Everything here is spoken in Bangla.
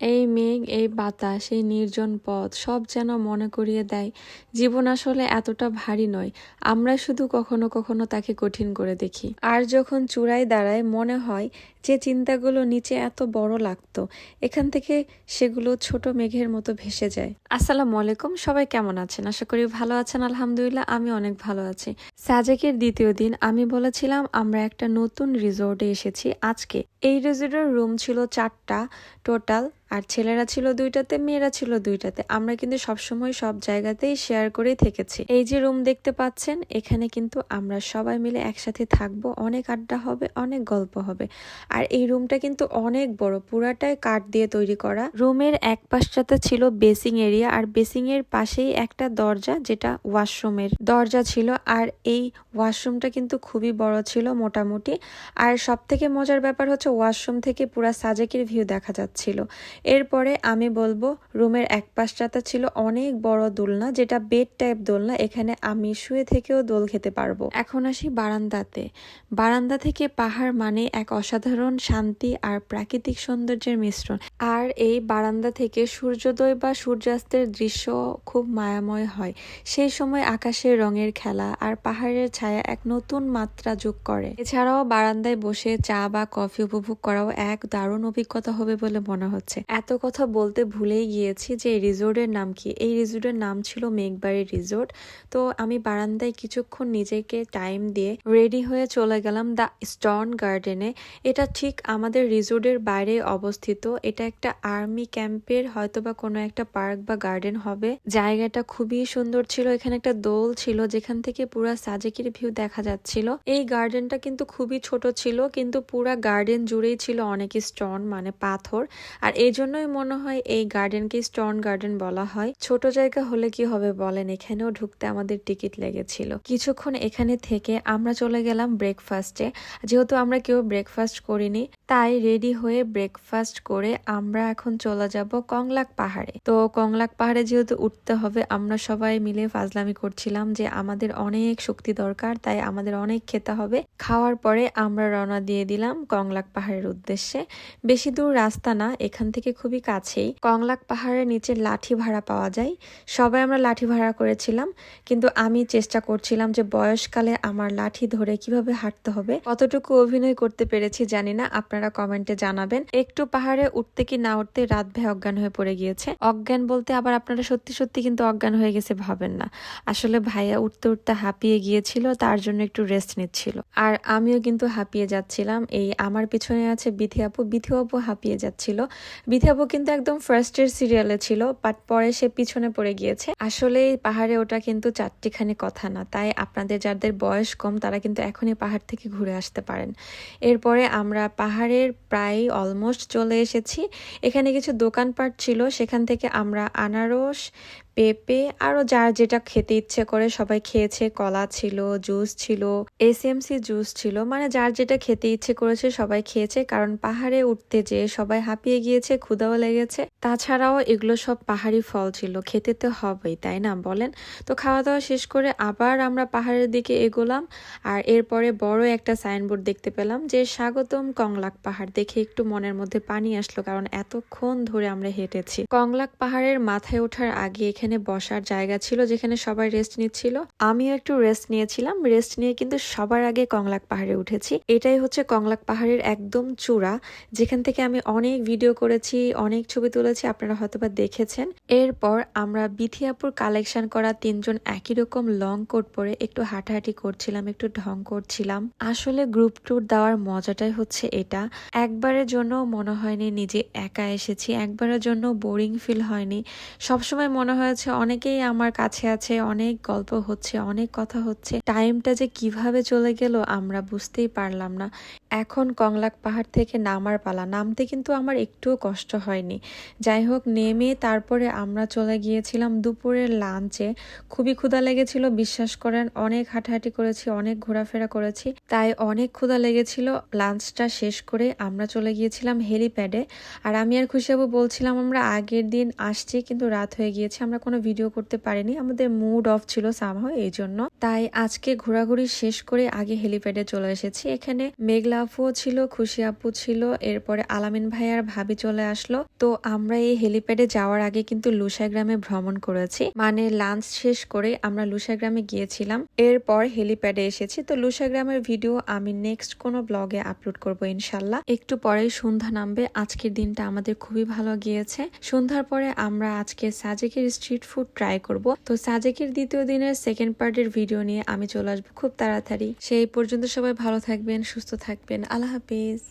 এই মেঘ, এই বাতাস, এই নির্জন পথ সব যেন মনে করিয়ে দেয়, জীবন আসলে এতটা ভারী নয়। আমরা শুধু কখনো কখনো তাকে কঠিন করে দেখি। আর যখন চূড়ায় দাঁড়ায়, মনে হয় যে চিন্তাগুলো নিচে এত বড় লাগতো, এখান থেকে সেগুলো ছোট মেঘের মতো ভেসে যায়। আসসালামু আলাইকুম, সবাই কেমন আছেন? আশা করি ভালো আছেন, আলহামদুলিল্লাহ, আমি অনেক ভালো আছি। সাজেকের দ্বিতীয় দিন, আমি বলেছিলাম, আমরা একটা নতুন রিসোর্টে এসেছি আজকে। এই রিসোর্টের রুম ছিল চারটা টোটাল, আর ছেলেরা ছিল দুইটাতে, মেয়েরা ছিল দুইটাতে। আমরা কিন্তু সবসময় সব জায়গাতেই শেয়ার করেই থেকেছি। এই যে রুম দেখতে পাচ্ছেন, এখানে কিন্তু আমরা সবাই মিলে একসাথে থাকব। অনেক আড্ডা হবে, অনেক গল্প হবে। আর এই রুমটা কিন্তু অনেক বড়, পুরাটাই কাঠ দিয়ে তৈরি করা। রুমের এক পাশটাতে ছিল বেসিং এরিয়া, আর বেসিং এর পাশেই একটা দরজা, যেটা ওয়াশরুমের দরজা ছিল। আর এই ওয়াশরুমটা কিন্তু খুবই বড় ছিল, মোটামুটি। আর সব থেকে মজার ব্যাপার হচ্ছে ওয়াশরুম থেকে পুরা সাজেকের ভিউ দেখা যাচ্ছিল। এরপরে আমি বলব, রুমের এক পাশটাতে ছিল অনেক বড় দোলনা, যেটা বেড টাইপ দোলনা, এখানে আমি শুয়ে থেকেও দোল খেতে পারব। এখন আসি বারান্দাতে। বারান্দা থেকে পাহাড় মানে এক অসাধারণ শান্তি আর প্রাকৃতিক সৌন্দর্যের মিশ্রণ। আর এই বারান্দা থেকে সূর্যোদয় বা সূর্যাস্তের দৃশ্য খুব মায়াময় হয়। সেই সময় আকাশের রঙের খেলা আর পাহাড়ের ছায়া এক নতুন মাত্রা যোগ করে। এছাড়াও বারান্দায় বসে চা বা কফি উপভোগ করাও এক দারুণ অভিজ্ঞতা হবে বলে মনে হচ্ছে। এত কথা বলতে ভুলেই গিয়েছি যে এই রিসোর্টের নাম কি? এই রিসোর্টের নাম ছিল মেঘবাড়ি রিসোর্ট। তো আমি বারান্দায় কিছুক্ষণ নিজেকে টাইম দিয়ে রেডি হয়ে চলে গেলাম দ্য স্টন গার্ডেনে। এটা ঠিক আমাদের রিসোর্টের বাইরে অবস্থিত। এটা একটা আর্মি ক্যাম্পের হয়তোবা কোনো একটা পার্ক বা গার্ডেন হবে। জায়গাটা খুবই সুন্দর ছিল। এখানে একটা দোল ছিল যেখান থেকে পুরা সাজেকের ভিউ দেখা যাচ্ছিল। এই গার্ডেনটা কিন্তু খুবই ছোট ছিল, কিন্তু পুরা গার্ডেন জুড়েই ছিল অনেক স্টোন মানে পাথর। আর এই জন্যই মনে হয় এই গার্ডেনকে স্টোন গার্ডেন বলা হয়। ছোট জায়গা হলে কি হবে বলেন? এখানেও ঢুকতে আমাদের টিকিট লেগেছিল। কিছুক্ষণ এখানে থেকে আমরা চলে গেলাম ব্রেকফাস্টে যেহেতু আমরা কেউ ব্রেকফাস্ট করিনি তাই রেডি হয়ে ব্রেকফাস্ট করে আমরা এখন চলে যাব কংলাক পাহাড়ে। তো কংলাক পাহাড়ে যেহেতু উঠতে হবে, আমরা সবাই মিলে ফাজলামি করছিলাম যে আমাদের অনেক শক্তি দরকার, তাই আমাদের অনেক খেতে হবে। খাওয়ার পরে আমরা রওনা দিয়ে দিলাম কংলাক পাহাড়ের উদ্দেশ্যে। বেশি দূর রাস্তা না, এখান থেকে খুবই কাছেই। কংলাক পাহাড়ের নিচে লাঠি ভাড়া পাওয়া যায়। সবাই আমরা লাঠি ভাড়া করেছিলাম, কিন্তু আমি চেষ্টা করছিলাম যে বয়সকালে আমার লাঠি ধরে কীভাবে হাঁটতে হবে। কতটুকু অভিনয় করতে পেরেছি জানি না, আপনারা কমেন্টে জানাবেন, একটু পাহাড়ে উঠতে কি না উঠতে রাত ভে অজ্ঞান হয়ে পড়ে গিয়েছে। অজ্ঞান বলতে আবার আপনারা সত্যি সত্যি কিন্তু অজ্ঞান হয়ে গেছে ভাবেন না। আসলে ভাইয়া উঠতে উঠতে হাঁপিয়ে গিয়েছিল, তার জন্য একটু রেস্ট নিচ্ছিল। আর আমিও কিন্তু হাঁপিয়ে যাচ্ছিলাম, এই আমার পিছনে আছে বিথি আপু। বিথি আপু হাঁপিয়ে যাচ্ছিল। বিথি আপু কিন্তু একদম ফার্স্টের সিরিয়ালে ছিল বাট পরে সে পিছনে পড়ে গিয়েছে। আসলে পাহাড়ে ওটা কিন্তু চারটিখানি কথা না, তাই আপনাদের যাদের বয়স কম, তারা কিন্তু এখনই পাহাড় থেকে ঘুরে আসতে পারেন। এরপরে আমরা পাহাড়ের প্রায় অলমোস্ট চলে এসেছি। এখানে কিছু দোকানপাট ছিল সেখান থেকে আমরা আনারস পেঁপে আরও যার যেটা খেতে ইচ্ছে করে, সবাই খেয়েছে, কলা ছিল, জুস ছিল এসএমসি জুস ছিল মানে যার যেটা খেতে ইচ্ছে করেছে সবাই খেয়েছে, কারণ পাহাড়ে উঠতে যেয়ে সবাই হাঁপিয়ে গিয়েছে ক্ষুদাও লেগেছে। তাছাড়াও এগুলো সব পাহাড়ি ফল ছিল, খেতে তো হবেই, তাই না বলেন? তো খাওয়া দাওয়া শেষ করে আবার আমরা পাহাড়ের দিকে এগোলাম, আর এরপরে বড় একটা সাইনবোর্ড দেখতে পেলাম যে স্বাগতম কংলাক পাহাড়। দেখে একটু মনের মধ্যে পানি আসলো, কারণ এতক্ষণ ধরে আমরা হেঁটেছি। কংলাক পাহাড়ের মাথায় ওঠার আগে এখানে এখানে বসার জায়গা ছিল যেখানে সবাই রেস্ট নিচ্ছিল। আমিও একটু রেস্ট নিয়েছিলাম। রেস্ট নিয়ে কিন্তু সবার আগে কংলাক পাহাড়ে উঠেছি। এটাই হচ্ছে কংলাক পাহাড়ের একদম চূড়া। যেখান থেকে আমি অনেক ভিডিও করেছি, অনেক ছবি তুলেছি, আপনারা হয়তোবা দেখেছেন। এরপর আমরা বিথিয়াপুর কালেকশন করা তিনজন একই রকম লং কোট পরে একটু হাঁটাহাঁটি করছিলাম, একটু ঢং করছিলাম। আসলে গ্রুপ ট্যুর দেওয়ার মজাটাই হচ্ছে এটা। একবারের জন্য মনে হয়নি নিজে একা এসেছি, একবারের জন্য বোরিং ফিল হয়নি। সবসময় মনে হয় হচ্ছে অনেকেই আমার কাছে আছে, অনেক গল্প হচ্ছে, অনেক কথা হচ্ছে। টাইমটা যে কীভাবে চলে গেল আমরা বুঝতেই পারলাম না। এখন কংলাক পাহাড় থেকে নামার পালা। নামতে কিন্তু আমার একটুও কষ্ট হয়নি। যাই হোক, নেমে তারপরে আমরা চলে গিয়েছিলাম দুপুরের লাঞ্চে খুবই ক্ষুধা লেগেছিল, বিশ্বাস করেন, অনেক হাঁটাহাঁটি করেছি, অনেক ঘোরাফেরা করেছি। তাই অনেক ক্ষুধা লেগেছিল লাঞ্চটা শেষ করে আমরা চলে গিয়েছিলাম হেলিপ্যাডে আর আমি আর খুশিবাবু বলছিলাম, আমরা আগের দিন আসছি, কিন্তু রাত হয়ে গিয়েছে, আমরা কোনো ভিডিও করতে পারিনি। আমাদের মুড অফ ছিল সামহাও এই জন্য। তাই আজকে ঘোরাঘুরি শেষ করে আগে হেলিপ্যাডে চলে এসেছি। এখানে মেঘলা আপুও ছিল, খুশি আপু ছিল, এরপরে আলামিন ভাই আর ভাবি চলে আসলো। তো আমরা এই হেলিপ্যাডে যাওয়ার আগে কিন্তু লুসাই গ্রামে ভ্রমণ করেছি। মানে লাঞ্চ শেষ করে আমরা লুসাই গ্রামে গিয়েছিলাম। এরপর হেলিপ্যাডে এসেছি। তো লুসাই গ্রামের ভিডিও আমি নেক্সট কোনো ব্লগে আপলোড করব ইনশাল্লাহ। একটু পরেই সন্ধ্যা নামবে। আজকের দিনটা আমাদের খুবই ভালো গিয়েছে। সন্ধ্যার পরে আমরা আজকে সাজেকের স্ট্রিট ফুড ট্রাই করব। তো সাজেকের দ্বিতীয় দিনের সেকেন্ড পার্টের ভিডিও নিয়ে আমি চলে আসব। খুব তাড়াতাড়ি। সেই পর্যন্ত সবাই ভালো থাকবেন, সুস্থ থাকবেন। আল্লাহ হাফিজ।